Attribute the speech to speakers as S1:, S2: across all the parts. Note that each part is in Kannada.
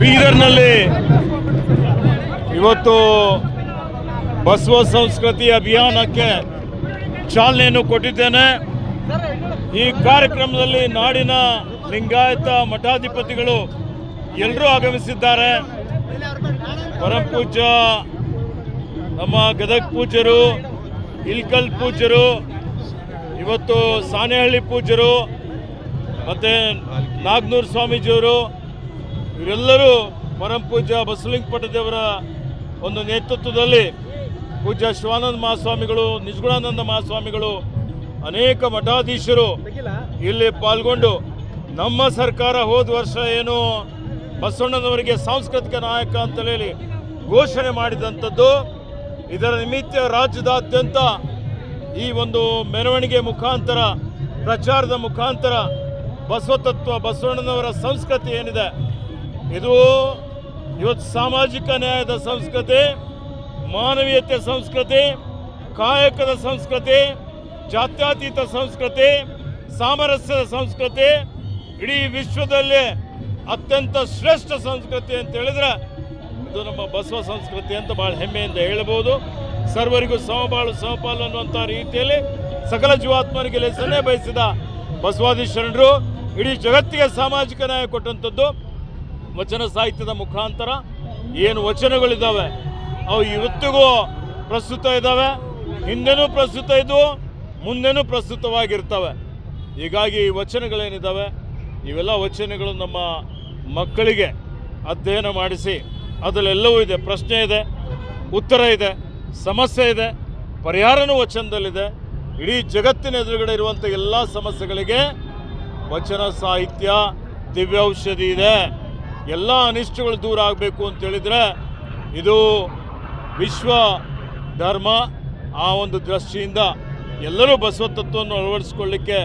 S1: ಬೀದರ್ನಲ್ಲಿ ಇವತ್ತು ಬಸವ ಸಂಸ್ಕೃತಿ ಅಭಿಯಾನಕ್ಕೆ ಚಾಲನೆಯನ್ನು ಕೊಟ್ಟಿದ್ದೇನೆ. ಈ ಕಾರ್ಯಕ್ರಮದಲ್ಲಿ ನಾಡಿನ ಲಿಂಗಾಯತ ಮಠಾಧಿಪತಿಗಳು ಎಲ್ಲರೂ ಆಗಮಿಸಿದ್ದಾರೆ. ಪರಂ ಪೂಜ್ಯ, ನಮ್ಮ ಗದಗ ಪೂಜ್ಯರು, ಇಲ್ಕಲ್ ಪೂಜ್ಯರು, ಇವತ್ತು ಸಾಣೆಹಳ್ಳಿ ಪೂಜ್ಯರು, ಮತ್ತು ನಾಗನೂರು ಸ್ವಾಮೀಜಿಯವರು ಇವರೆಲ್ಲರೂ ಪರಂ ಪೂಜ್ಯ ಬಸಲಿಂಗಪಟ್ಟ ದೇವರ ಒಂದು ನೇತೃತ್ವದಲ್ಲಿ ಪೂಜ್ಯ ಶಿವಾನಂದ ಮಹಾಸ್ವಾಮಿಗಳು, ನಿಜಗುಣಾನಂದ ಮಹಾಸ್ವಾಮಿಗಳು, ಅನೇಕ ಮಠಾಧೀಶರು ಇಲ್ಲಿ ಪಾಲ್ಗೊಂಡು ನಮ್ಮ ಸರ್ಕಾರ ಹೋದ ವರ್ಷ ಏನು ಬಸವಣ್ಣನವರಿಗೆ ಸಾಂಸ್ಕೃತಿಕ ನಾಯಕ ಅಂತ ಹೇಳಿ ಘೋಷಣೆ ಮಾಡಿದಂಥದ್ದು, ಇದರ ನಿಮಿತ್ತ ರಾಜ್ಯದಾದ್ಯಂತ ಈ ಒಂದು ಮೆರವಣಿಗೆ ಮುಖಾಂತರ, ಪ್ರಚಾರದ ಮುಖಾಂತರ ಬಸವತತ್ವ ಬಸವಣ್ಣನವರ ಸಂಸ್ಕೃತಿ ಏನಿದೆ ಇದು ಇವತ್ತು ಸಾಮಾಜಿಕ ನ್ಯಾಯದ ಸಂಸ್ಕೃತಿ, ಮಾನವೀಯತೆ ಸಂಸ್ಕೃತಿ, ಕಾಯಕದ ಸಂಸ್ಕೃತಿ, ಜಾತ್ಯಾತೀತ ಸಂಸ್ಕೃತಿ, ಸಾಮರಸ್ಯದ ಸಂಸ್ಕೃತಿ, ಇಡೀ ವಿಶ್ವದಲ್ಲೇ ಅತ್ಯಂತ ಶ್ರೇಷ್ಠ ಸಂಸ್ಕೃತಿ ಅಂತ ಹೇಳಿದ್ರೆ ಇದು ನಮ್ಮ ಬಸವ ಸಂಸ್ಕೃತಿ ಅಂತ ಭಾಳ ಹೆಮ್ಮೆಯಿಂದ ಹೇಳಬಹುದು. ಸರ್ವರಿಗೂ ಸಮಬಾಳು ಸಮಪಾಲು ಅನ್ನುವಂಥ ರೀತಿಯಲ್ಲಿ ಸಕಲ ಜೀವಾತ್ಮನಿಗೆ ಲೆಸನ್ನೇ ಬಯಸಿದ ಬಸವಾದಿ ಶರಣರು ಇಡೀ ಜಗತ್ತಿಗೆ ಸಾಮಾಜಿಕ ನ್ಯಾಯ ಕೊಟ್ಟಂಥದ್ದು. ವಚನ ಸಾಹಿತ್ಯದ ಮುಖಾಂತರ ಏನು ವಚನಗಳಿದ್ದಾವೆ? ಅವು ಇವತ್ತಿಗೂ ಪ್ರಸ್ತುತ ಇದ್ದಾವೆ, ಹಿಂದೆನೂ ಪ್ರಸ್ತುತ ಇದ್ದು ಮುಂದೆನೂ ಪ್ರಸ್ತುತವಾಗಿರ್ತವೆ. ಹೀಗಾಗಿ ಈ ವಚನಗಳೇನಿದ್ದಾವೆ? ಇವೆಲ್ಲ ವಚನಗಳು ನಮ್ಮ ಮಕ್ಕಳಿಗೆ ಅಧ್ಯಯನ ಮಾಡಿಸಿ, ಅದರಲ್ಲೆಲ್ಲವೂ ಇದೆ. ಪ್ರಶ್ನೆ ಇದೆ, ಉತ್ತರ ಇದೆ, ಸಮಸ್ಯೆ ಇದೆ, ಪರಿಹಾರನೂ ವಚನದಲ್ಲಿದೆ. ಇಡೀ ಜಗತ್ತಿನ ಎದುರುಗಡೆ ಇರುವಂಥ ಎಲ್ಲ ಸಮಸ್ಯೆಗಳಿಗೆ ವಚನ ಸಾಹಿತ್ಯ ದಿವ್ಯೌಷಧಿ ಇದೆ. ಎಲ್ಲ ಅನಿಷ್ಟಗಳು ದೂರ ಆಗಬೇಕು ಅಂತ ಹೇಳಿದ್ರೆ ಇದು ವಿಶ್ವ ಧರ್ಮ ಆ ಒಂದು ದೃಷ್ಟಿಯಿಂದ ಎಲ್ಲರೂ ಬಸವ ತತ್ವವನ್ನು ಅಳವಡಿಸ್ಕೊಳ್ಳಿಕ್ಕೆ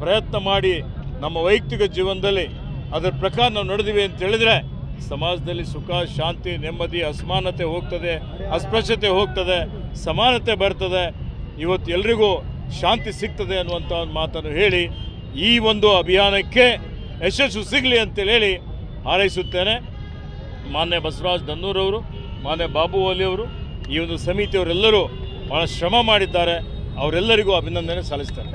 S1: ಪ್ರಯತ್ನ ಮಾಡಿ ನಮ್ಮ ವೈಯಕ್ತಿಕ ಜೀವನದಲ್ಲಿ ಅದರ ಪ್ರಕಾರ ನಾವು ನಡೆದಿವೆ ಅಂತ ಹೇಳಿದ್ರೆ ಸಮಾಜದಲ್ಲಿ ಸುಖ, ಶಾಂತಿ, ನೆಮ್ಮದಿ, ಅಸಮಾನತೆ ಹೋಗ್ತದೆ, ಅಸ್ಪೃಶ್ಯತೆ ಹೋಗ್ತದೆ, ಸಮಾನತೆ ಬರ್ತದೆ. ಇವತ್ತು ಎಲ್ರಿಗೂ ಶಾಂತಿ ಸಿಗ್ತದೆ ಅನ್ನುವಂಥ ಒಂದು ಮಾತನ್ನು ಹೇಳಿ ಈ ಒಂದು ಅಭಿಯಾನಕ್ಕೆ ಯಶಸ್ಸು ಸಿಗಲಿ ಅಂತೇಳಿ ಹಾರೈಸುತ್ತೇನೆ. ಮಾನ್ಯ ಬಸವರಾಜ್ ದನ್ನೂರವರು ಮಾನ್ಯ ಬಾಬು ಅವರು, ಈ ಒಂದು ಸಮಿತಿಯವರೆಲ್ಲರೂ ಭಾಳ ಶ್ರಮ ಮಾಡಿದ್ದಾರೆ. ಅವರೆಲ್ಲರಿಗೂ ಅಭಿನಂದನೆ ಸಲ್ಲಿಸ್ತೇನೆ.